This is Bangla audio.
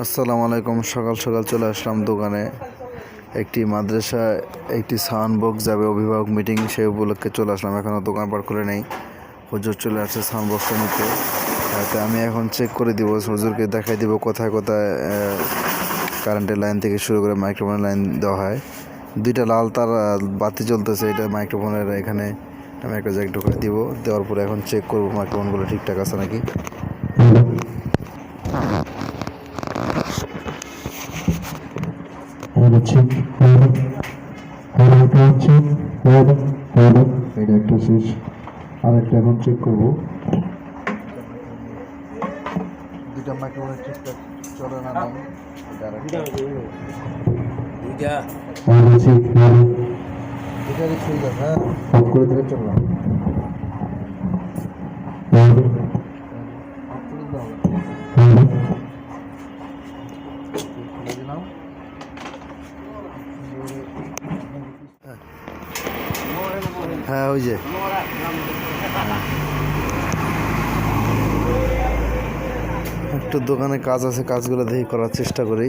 আসসালামু আলাইকুম। সকাল সকাল চলে আসলাম দোকানে। একটি মাদ্রাসা একটি সাউন্ড বক্স যাবে, অভিভাবক মিটিং সেই উপলক্ষে চলে আসলাম। এখনও দোকান পার করে নেই। হুজুর চলে আসছে সাউন্ড বক্সটা নিতে। তাতে আমি এখন চেক করে দিব, হুজুরকে দেখাই দিব কোথায় কোথায় কারেন্টের লাইন থেকে শুরু করে মাইক্রোফোনের লাইন দেওয়া হয়। দুইটা লাল তার বাতি চলতেছে এটা মাইক্রোফোনের এখানে। আমি একটা জ্যাক ঢুকে দিব। দেওয়ার পরে এখন চেক করব মাইক্রোফোনগুলো ঠিকঠাক আছে নাকি। হচ্ছে হলো এটা একটা শেষ আর একটা এখন চেক করব দুইটা মাইক্রোফোনের ঠিকঠাক চলে না নাই হলো এটারই সুবিধা হ্যাঁ করে দিলে চললাম হ্যাঁ ওই যে। একটু দোকানে কাজ আছে কাজগুলো দেখি করার চেষ্টা করি।